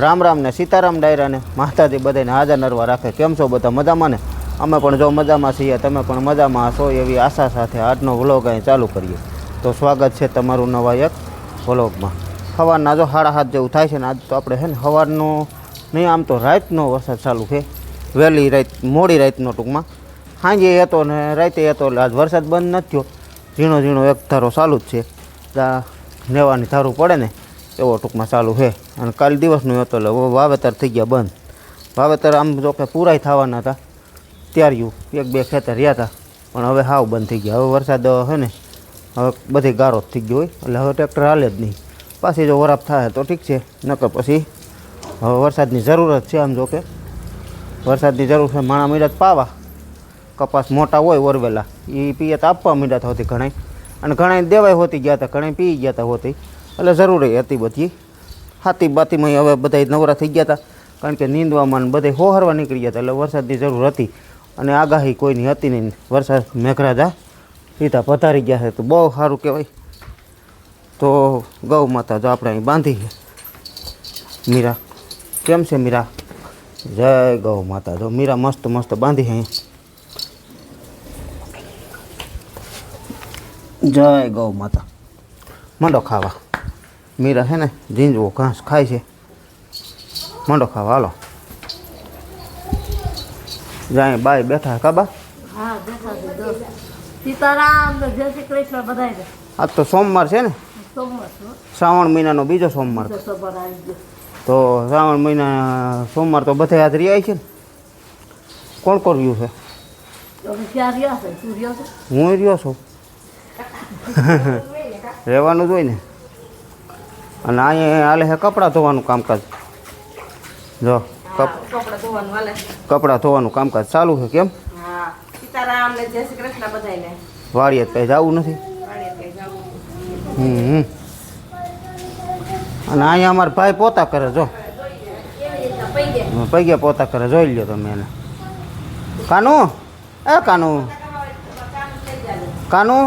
રામ રામ ને સીતારામ ડાયરાને માતાજી બધાને હાજર નરવા રાખે. કેમ છો બધા મજામાં ને? અમે પણ જો મજામાં છીએ, તમે પણ મજામાં હશો એવી આશા સાથે આજનો વ્લોગ અહીં ચાલુ કરીએ. તો સ્વાગત છે તમારું નવા એક વ્લોગમાં. સવારના જો સાડા હાથ જેવું થાય છે ને, આજ તો આપણે છે ને સવારનો નહીં, આમ તો રાતનો વરસાદ ચાલુ છે. વહેલી રાત, મોડી રાતનો ટૂંકમાં. સાંજે હતો ને, રાતે હતો, એટલે આજ વરસાદ બંધ નથી થયો. ઝીણો ઝીણો એક ધારો ચાલુ જ છે. નેવાની ધારું પડે ને એવો ટૂંકમાં ચાલુ છે. અને કાલ દિવસનું હતો એટલે વાવેતર થઈ ગયા બંધ. વાવેતર આમ જો કે પૂરાય થવાના હતા. ત્યાર્યું, એક બે ખેતર રહ્યા હતા. પણ હવે હાવ બંધ થઈ ગયા. હવે વરસાદ છે ને, હવે બધી ગારો થઈ ગયો હોય. એટલે હવે ટ્રેક્ટર હાલે જ નહીં. પાછી જો વરાપ થાય તો ઠીક છે. નકર પછી હવે વરસાદની જરૂરત છે આમ જો કે. વરસાદની જરૂર છે. માણા મીડા પાવા. કપાસ મોટા હોય ઓરવેલા. એ પીએ તો આપવા મીડા હોતી ઘણાય. અને ઘણાય દેવાય હોતી ગયા હતા. ઘણાય પી ગયા હતા હોતી. એટલે જરૂરી હતી બધી. હાથી બાતીમાં હવે બધા નવરા થઈ ગયા હતા. કારણ કે નીંદવામાં બધે હોહરવા નીકળી ગયા હતા, એટલે વરસાદની જરૂર હતી. અને આગાહી કોઈની હતી નહીં. વરસાદ મેઘરાજા સીધા પધારી ગયા છે. તો બહુ સારું કહેવાય. તો ગૌ માતા જો આપણે અહીં બાંધી મીરા, કેમ છે મીરા? જય ગૌ માતા. જો મીરા મસ્ત મસ્ત બાંધી અહીં. જય ગૌ માતા. મંડો ખાવા. મીરા છે ને ઝીંજવો ઘાસ ખાય છે. મંડો ખાવા હાલો. જાય બાય બેઠા કાબા આજ તો સોમવાર છે ને? શ્રાવણ મહિનાનો બીજો સોમવાર. તો શ્રાવણ મહિના સોમવાર તો બધે હાજરી આવી છે ને? કોણ કોણ રહ્યું છે? રહ્યો હું રહ્યો છું. રહેવાનું જ હોય ને? અને અહીંયા હાલે છે કપડાં ધોવાનું કામકાજ. જો કપ કપડા ધોવાનું કામકાજ ચાલુ છે કેમ? વાળીએ કંઈ જવું નથી. હમ. અને અહીંયા અમારા ભાઈ પોતા કરે જો. પૈગે પોતા કરે જોઈ લ્યો તમે એને. કાનુ? એ કાનુ. કાનુ.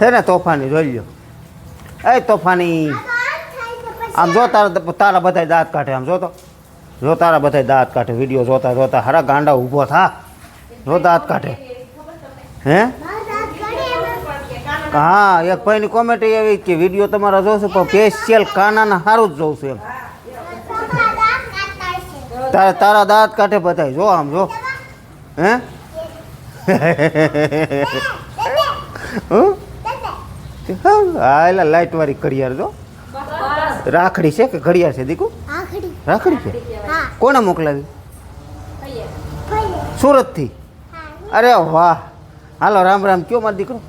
છે ને તોફાની જોઈ લ્યો. એ તોફાની આમ જો તારા તારા બધા દાંત કાઢે આમ જો તો. જો તારા બધા દાંત કાઢે વીડિયો જોતા જોતા હારા ગાંડા ઊભો થા. જો દાંત કાઢે. હે? હા એક ભાઈની કોમેન્ટ એવી કે વીડિયો તમારા જોશે પણ સ્પેશિયલ કાનાના સારું જ જોઉં છું એમ. તારા તારા દાંત કાઢે બધાય. જો આમ જો. હે? હં? હા એલા લાઈટ વાળી ઘડિયાળ જો. રાખડી છે કે ઘડિયાળ છે દીકુ? રાખડી. છે? કોને મોકલાવી? સુરત સુરતથી? અરે વાહ. હાલો રામ રામ. કયો મારો દીકરો?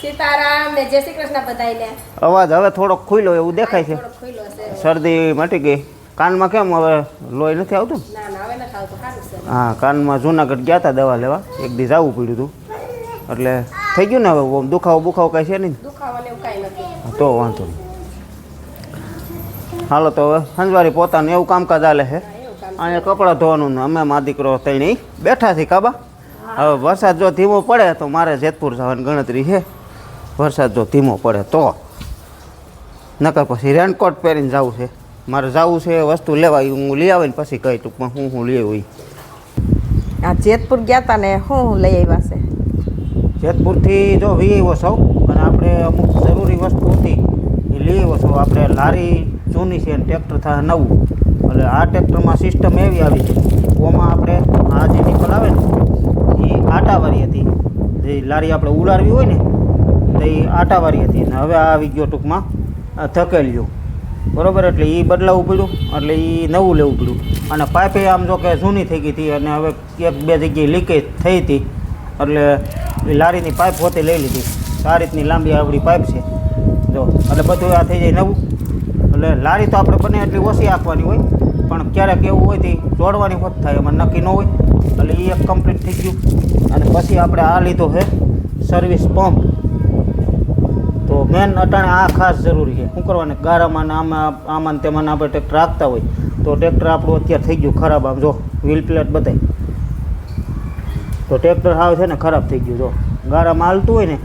સીતારામ ને જય શ્રી કૃષ્ણ અવાજ હવે થોડોક ખુલ્લો એવું દેખાય છે. થોડો છે. શરદી મટી ગઈ. કાનમાં કેમ હવે લોહી નથી આવતું? હા કાનમાં જુનાગઢ ગયા હતા દવા લેવા. એક દી જવું પડ્યું હતું એટલે થઈ ગયું ને હવે? દુખાવો બુખાવો કાંઈ છે નહીં? તો વાંધો નહીં. હાલો તો હવે સંજવારી પોતાનું એવું કામકાજ હાલે છે. અહીંયા કપડાં ધોવાનું ને અમે મા દીકરો તઈ બેઠા છીએ કાબા. હવે વરસાદ જો ધીમો પડે તો મારે જેતપુર જવાની ગણતરી છે. વરસાદ જો ધીમો પડે તો. નકર પછી રેનકોટ પહેરીને જવું છે. મારે જવું છે વસ્તુ લેવા હું લઈ આવીને પછી કઈ ટૂંકમાં હું હું લઈ આવી આ જેતપુર ગયા તા ને હું લઈ આવ્યા છે? જેતપુરથી જો વી આવ્યો સૌ અને આપણે અમુક જરૂરી વસ્તુ હતી એ લઈ આવ્યો છો. આપણે લારી જૂની છે અને ટ્રેક્ટર થાય નવું. એટલે આ ટ્રેક્ટરમાં સિસ્ટમ એવી આવી છે. ઓમાં આપણે આ જે નિકલ આવે ને એ આટાવાળી હતી. જે લારી આપણે ઉડાડવી હોય ને તો એ આટાવાળી હતી. અને હવે આ આવી ગયો ટૂંકમાં આ ધકેલ્યું. બરોબર? એટલે એ બદલાવવું પડ્યું. એટલે એ નવું લેવું પડ્યું. અને પાઇપે આમ જો કે જૂની થઈ ગઈ હતી અને હવે એક બે જગ્યાએ લીકેજ થઈ હતી. એટલે લારીની પાઇપ પોતે લઈ લીધી. આ રીતની લાંબી આવડી પાઇપ છે. જો, એટલે બધું આ થઈ જાય નવું. એટલે લારી તો આપણે બને એટલી ઓછી આપવાની હોય. પણ ક્યારેક એવું હોય તે જોડવાની હોત થાય, એમાં નક્કી ન હોય. એટલે એ એક કમ્પ્લીટ થઈ ગયું. અને પછી આપણે આ લીધો છે સર્વિસ પંપ મેન અટાણે આ ખાસ જરૂરી છે. શું કરવાને? ગારામાં આમાં આમાં તેમાં આપણે ટ્રેક્ટર આપતા હોય તો ટ્રેક્ટર આપણું અત્યારે થઈ ગયું ખરાબ આમ જો વ્હીલ પ્લેટ બધાય તો ટ્રેક્ટર હાવ છે ને ખરાબ થઈ ગયું જો. ગારામાં હાલતું હોય ને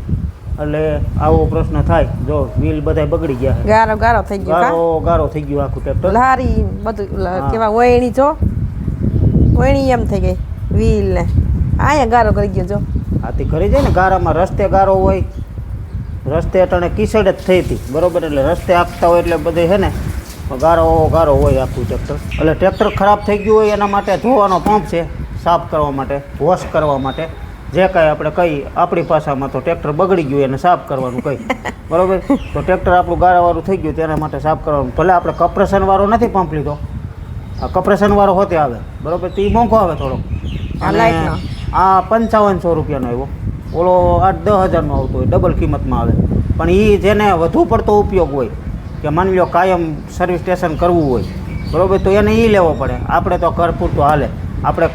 એટલે આવો પ્રશ્ન થાય. જો વ્હીલ બધાય બગડી ગયા ગારો ગારો થઈ ગયો ગારો ગારો થઈ ગયો આખું ટ્રેક્ટર લારી બધું. કેવા વયણી જો. વયણી એમ થઈ ગઈ વ્હીલ ને. આયા ગારો કરી ગયો જો. આથી કરી જાય ને ગારામાં રસ્તે ગારો હોય રસ્તે અટાણે કિસડ જ થઈ હતી. બરોબર એટલે રસ્તે આપતા હોય એટલે બધે છે ને ગારો ગારો હોય આખું ટ્રેક્ટર એટલે ટ્રેક્ટર ખરાબ થઈ ગયું હોય એના માટે ધોવાનો પંપ છે સાફ કરવા માટે વોશ કરવા માટે. જે કાંઈ આપણે કહી આપણી ભાષામાં તો ટ્રેક્ટર બગડી ગયું એને સાફ કરવાનું કહી બરોબર? તો ટ્રેક્ટર આપણું ગારાવાળું થઈ ગયું તેના માટે સાફ કરવાનું. ભલે આપણે કપ્રેશનવાળો નથી પંપ લીધો. આ કપ્રેશનવાળો હોતે આવે. બરોબર? તો એ મોંઘો આવે થોડો અને આ પંચાવનસો રૂપિયાનો આવ્યો. ઓલો આઠ દસ હજારનો આવતો હોય ડબલ કિંમતમાં આવે. પણ એ જેને વધુ પડતો ઉપયોગ હોય કે માની લો કાયમ સર્વિસ સ્ટેશન કરવું હોય બરાબર? તો એને એ લેવો પડે. આપણે તો ઘર પૂરતું હાલે. આપણે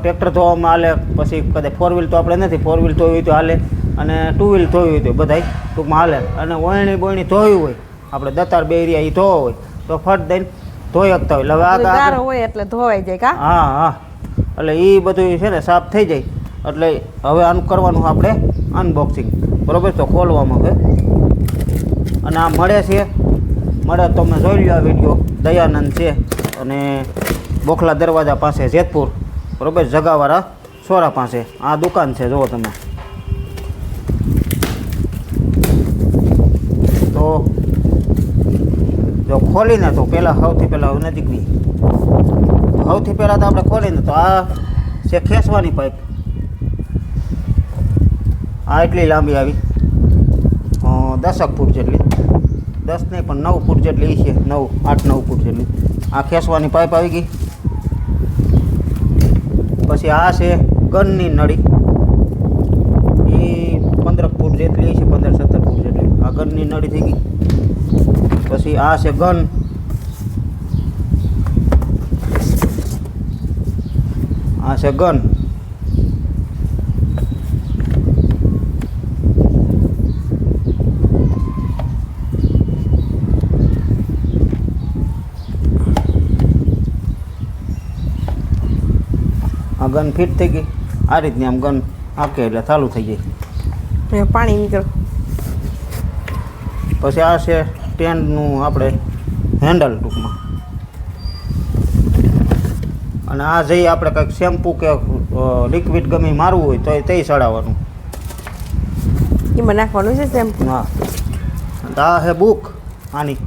ટ્રેક્ટર ધોવામાં હાલે પછી કદાચ ફોર વ્હીલ તો આપણે નથી ફોર વ્હીલ ધોવી હોય તો હાલે અને ટુ વ્હીલ ધોવી હોય તો બધાય ટૂંકમાં હાલે. અને વણણી બોયણી ધોવી હોય આપણે દતાર બે એરિયા એ ધોવા હોય તો ફટ દઈને ધોઈ શકતા હોય. એટલે ધોવાઈ જાય હા હા. એટલે એ બધું છે ને સાફ થઈ જાય. એટલે હવે આનું કરવાનું આપણે અનબોક્સિંગ બરોબર તો ખોલવામાં હવે. અને આ મળે છે. મળે તમે જોઈ લો આ વીડિયો દયાનંદ છે અને બોખલા દરવાજા પાસે જેતપુર. બરોબર? જગાવાળા સોરા પાસે. આ દુકાન છે, જુઓ તમે. તો જો ખોલીને તો પહેલાં સૌથી પહેલાં નજીકની. સૌથી પહેલાં તો આપણે ખોલીને તો આ છે ખેંચવાની પાઇપ આ એટલી લાંબી આવી. દસક ફૂટ જેટલી. દસ નહીં, પણ નવ ફૂટ જેટલી છે. નવ, આઠ, નવ ફૂટ જેટલી. આ ખેંચવાની પાઇપ આવી ગઈ. પછી આ છે ગનની નળી. એ પંદર ફૂટ જેટલી છે, પંદર, સત્તર ફૂટ જેટલી. આ ગનની નળી થઈ ગઈ. પછી આ છે ગન. આ છે ગન. ગન ફિટ થઈ ગઈ. આ રીતની આમ ગન આપકે એટલે ચાલુ થઈ જાય. પાણી નીકળ. પછી આ છે સ્ટેન્ડનું આપણે હેન્ડલ ટૂંકમાં. અને આ જઈ આપણે કંઈક શેમ્પૂ કે લિક્વિડ ગમે મારવું હોય તો એ તે ચડાવવાનું. એમાં નાખવાનું છે સેમ હા. આ છે બુક. આની.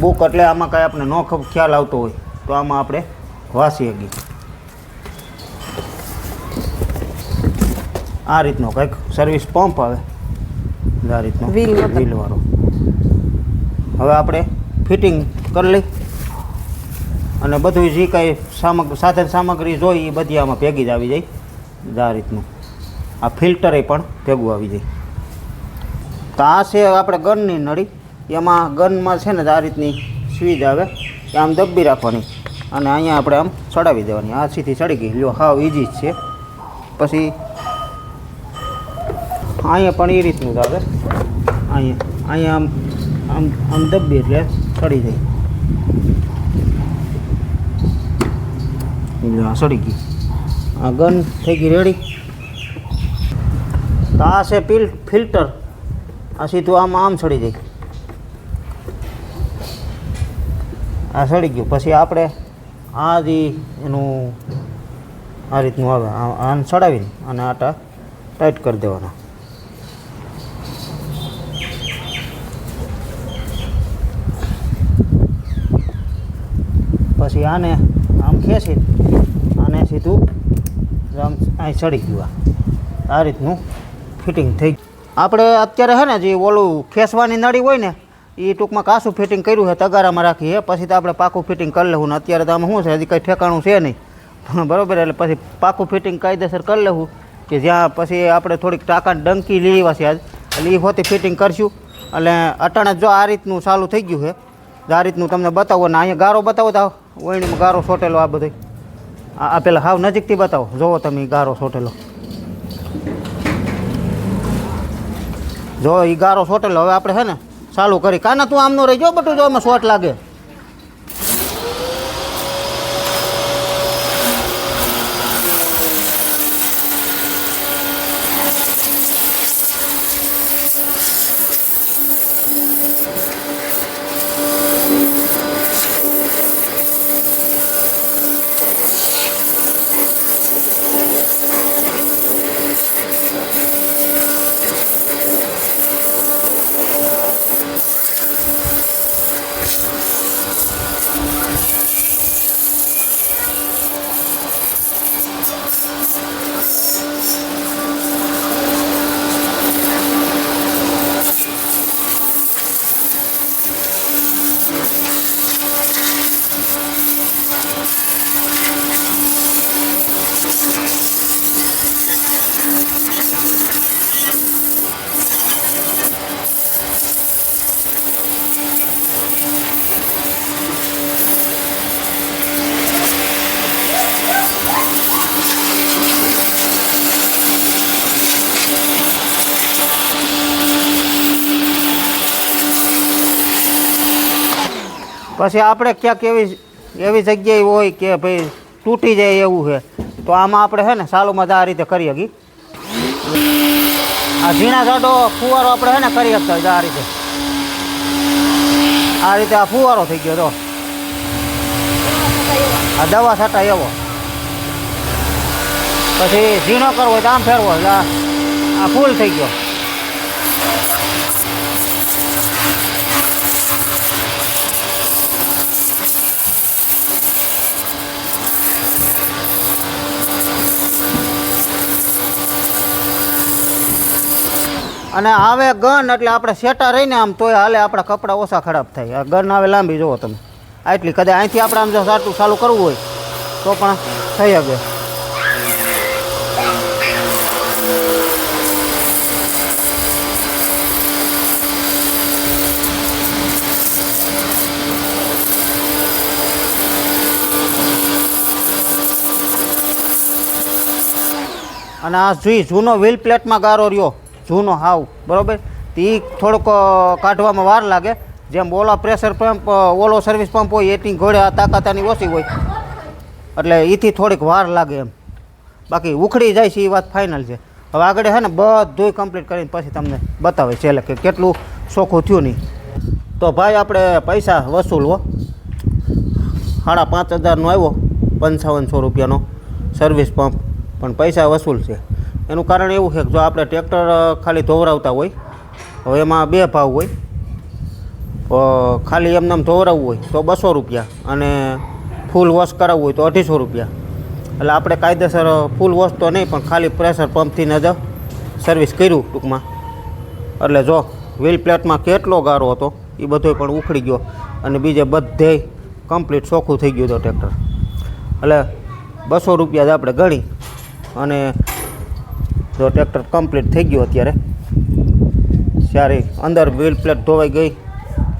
બુક એટલે આમાં કાંઈ આપણે નો ખ્યાલ આવતો હોય તો આમાં આપણે વાસી શકીએ આ રીતનો કંઈક સર્વિસ પંપ આવે. આ રીતનો. વ્હીલવાળો હવે આપણે ફિટિંગ કરી લઈ. અને બધું જે કાંઈ સામગ સાધન સામગ્રી જોઈ એ બધી આમાં ભેગી જ આવી જાય. આ રીતનું. આ ફિલ્ટરે પણ ભેગું આવી જાય. તો આ છે આપણે ગનની નળી. એમાં ગનમાં છે ને આ રીતની સ્વીચ આવે. એ આમ દબ્બી રાખવાની. અને અહીંયા આપણે આમ ચડાવી દેવાની. આ સીધી ચડી ગઈ. લ્યો હાવ ઇઝી જ છે. પછી અહીંયા પણ એ રીતનું જ આવે. અહીંયા અહીંયા આમ આમ આમ દબ્બી એટલે ચડી જાય. સડી ગઈ આ ગન થઈ ગઈ રેડી તો આ છે પિલ ફિલ્ટર. આ સીધું આમ આમ ચડી જાય. આ સડી ગયું. પછી આપણે આ જે એનું, આ રીતનું આવે. આને ચડાવીને અને આટા ટાઈટ કરી દેવાના. પછી આને આમ ખેંચી આને સીધું આમ અહીં ચડી ગયું આ. આ રીતનું ફિટિંગ થઈ આપણે અત્યારે છે ને જે ઓલું ખેંચવાની નળી હોય ને એ ટૂંકમાં કાસું ફિટિંગ કર્યું છે તગારામાં રાખીએ પછી તો આપણે પાકું ફિટિંગ કરી લેવું ને અત્યારે તો આમાં શું છે, હજી કંઈ ઠેકાણું છે નહીં. બરાબર, એટલે પછી પાકું ફિટિંગ કાયદેસર કરી લેવું કે જ્યાં પછી આપણે થોડીક ટાંકાની ડંકી લેવા છે આજ. એટલે એ હોતી ફિટિંગ કરશું. એટલે અટાણે જો આ રીતનું ચાલુ થઈ ગયું છે આ રીતનું તમને બતાવો ને અહીંયા ગારો બતાવો તો વણીમાં ગારો સોટેલો આ બધો આ પેલા હાવ નજીકથી બતાવો. જોવો તમે ગારો સોટેલો. જો એ ગારો સોટેલો. હવે આપણે છે ને, ચાલુ કરી. કાના તું આમનો રહી જો બટું જો આમાં શોટ લાગે. પછી આપણે ક્યાંક એવી એવી જગ્યાએ હોય કે ભાઈ તૂટી જાય એવું છે, તો આમાં આપણે છે ને સાલુમાં આ રીતે કરી શકીએ આ ઝીણા જાડો ફુવારો આપણે છે ને કરી શકતા આ રીતે. આ રીતે આ ફુવારો થઈ ગયો તો. આ દવા છટા એવો. પછી ઝીણો કરવો હોય તો આમ ફેરવો આ ફૂલ થઈ ગયો. અને આવે ગન એટલે આપણે સેટા રહીને આમ તોય હાલે આપણા કપડાં ઓછા ખરાબ થાય. ગન આવે લાંબી, જુઓ તમે. આટલી કદાચ અહીંથી આપણે આમ જો સાટું ચાલુ કરવું હોય, તો પણ થઈ શકે. અને આ જોઈ જૂનો વ્હીલ પ્લેટમાં ગારો રહ્યો જૂનો હાવ, બરાબર? તે થોડોક કાઢવામાં વાર લાગે. જેમ ઓલા પ્રેશર પંપ ઓલો સર્વિસ પંપ હોય એની ઘોડે આ તાકાતાની ઓછી હોય. એટલે એથી થોડીક વાર લાગે એમ. બાકી ઉખડી જાય છે એ વાત ફાઇનલ છે. હવે આગળ છે ને બધું કમ્પ્લીટ કરીને પછી તમને બતાવે છેલ્લે કે કેટલું ચોખ્ખું થયું નહીં તો ભાઈ આપણે પૈસા વસૂલવો સાડા પાંચ હજારનો આવ્યો, પંચાવનસો રૂપિયાનો સર્વિસ પંપ. પણ પૈસા વસૂલ છે. એનું કારણ એવું છે કે જો આપણે ટ્રેક્ટર ખાલી ધોવરાવતા હોય, હવે એમાં બે ભાવ હોય ખાલી એમને એમ ધોવરાવવું હોય તો બસો રૂપિયા અને ફૂલ વોશ કરાવવું હોય તો અઢીસો રૂપિયા. એટલે આપણે કાયદેસર ફૂલ વોશ તો નહીં, પણ ખાલી પ્રેશર પંપથી જ સર્વિસ કર્યું ટૂંકમાં. એટલે જો વ્હીલ પ્લેટમાં કેટલો ગારો હતો, એ બધો પણ ઉખડી ગયો અને બીજે બધે કમ્પ્લીટ ચોખ્ખું થઈ ગયું હતું ટ્રેક્ટર. એટલે બસો રૂપિયા જ આપણે ગણી અને જો ટ્રેક્ટર કમ્પ્લીટ થઈ ગયું અત્યારે. સારી અંદર વ્હીલ પ્લેટ ધોવાઈ ગઈ.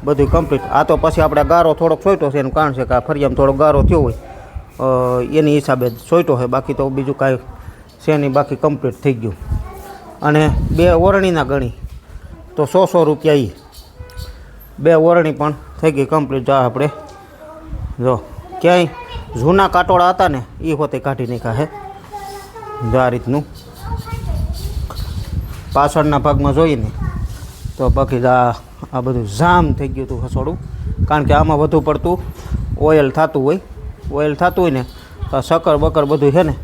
બધું કમ્પ્લીટ આ તો પછી આપણે ગારો થોડોક સોયટો છે, એનું કારણ છે કે આ ફરિયામાં થોડો ગારો થયો હોય. એની હિસાબે સોયટો છે, બાકી તો બીજું કાંઈ છે નહીં, બાકી કમ્પ્લીટ થઈ ગયું. અને બે ઓરણીના ગણી. તો સો સો રૂપિયા એ બે ઓરણી પણ થઈ ગઈ કમ્પ્લીટ જા આપણે, જો, ક્યાંય જૂના કાટોળા હતા ને એ હોતે કાઢી નાખ્યા હે જો આ રીતનું. પાછળના ભાગમાં જોઈને તો બાકી આ આ બધું જામ થઈ ગયું હતું હસોડું. કારણ કે આમાં વધુ પડતું ઓઇલ થતું હોય, ઓઇલ થતું હોય ને, તો શક્કર બકર બધું છે ને,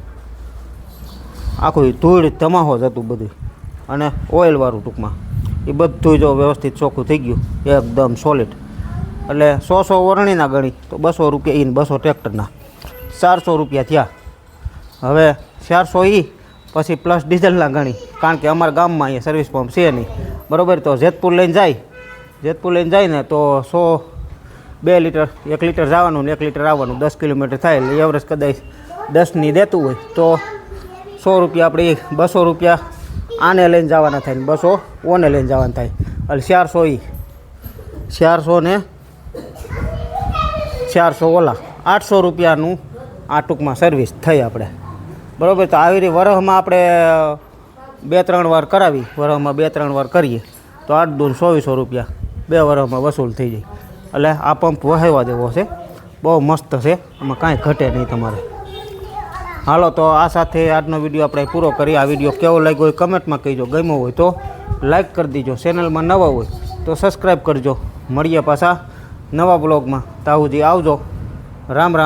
આખું ધૂળ, ધમાહો જ હતું બધું. અને ઓઇલવાળું ટૂંકમાં. એ બધું જો વ્યવસ્થિત ચોખ્ખું થઈ ગયું, એકદમ સોલિડ એટલે સો સો વરણીના ગણી, તો બસો રૂપિયા ઈને બસો ટ્રેક્ટરના. ચારસો રૂપિયા થયા. હવે ચારસો ઈ પછી પ્લસ ડીઝલના ગણી. કારણ કે અમારા ગામમાં અહીંયા સર્વિસ પંપ છે નહીં. બરાબર? તો જેતપુર લઈને જાય. જેતપુર લઈને જાય ને તો સો બે લીટર, એક લીટર જવાનું ને એક લીટર આવવાનું. દસ કિલોમીટર થાય એટલે એવરેજ કદાચ દસની દેતું હોય. તો સો રૂપિયા આપણે બસો રૂપિયા આને લઈને જવાના થાય ને બસો ઓને લઈને જવાના થાય. એટલે ચારસો ઈ. ચારસો ને ચારસો ઓલા. આઠસો રૂપિયાનું આ ટૂંકમાં સર્વિસ થઈ આપણે. બરાબર? તો આવી રીતે વરહમાં આપણે બે ત્રણ વાર કરાવી. વરહમાં બે ત્રણ વાર કરીએ. તો આઠ દૂન ચોવીસો રૂપિયા બે વરહમાં વસૂલ થઈ જાય. એટલે આ પંપ વહેવા દેવો છે. બહુ મસ્ત છે. એમાં કાંઈ ઘટે નહીં તમારે. હાલો, તો આ સાથે આજનો વીડિયો આપણે પૂરો કરીએ. આ વીડિયો કેવો લાગ્યો હોય કમેન્ટમાં કહીજો. ગમ્યો હોય તો લાઈક કરી દીજો. ચેનલમાં નવા હોય તો સબસ્ક્રાઈબ કરજો. મળીએ પાછા નવા બ્લોગમાં. તાહુજી આવજો. રામ રામ.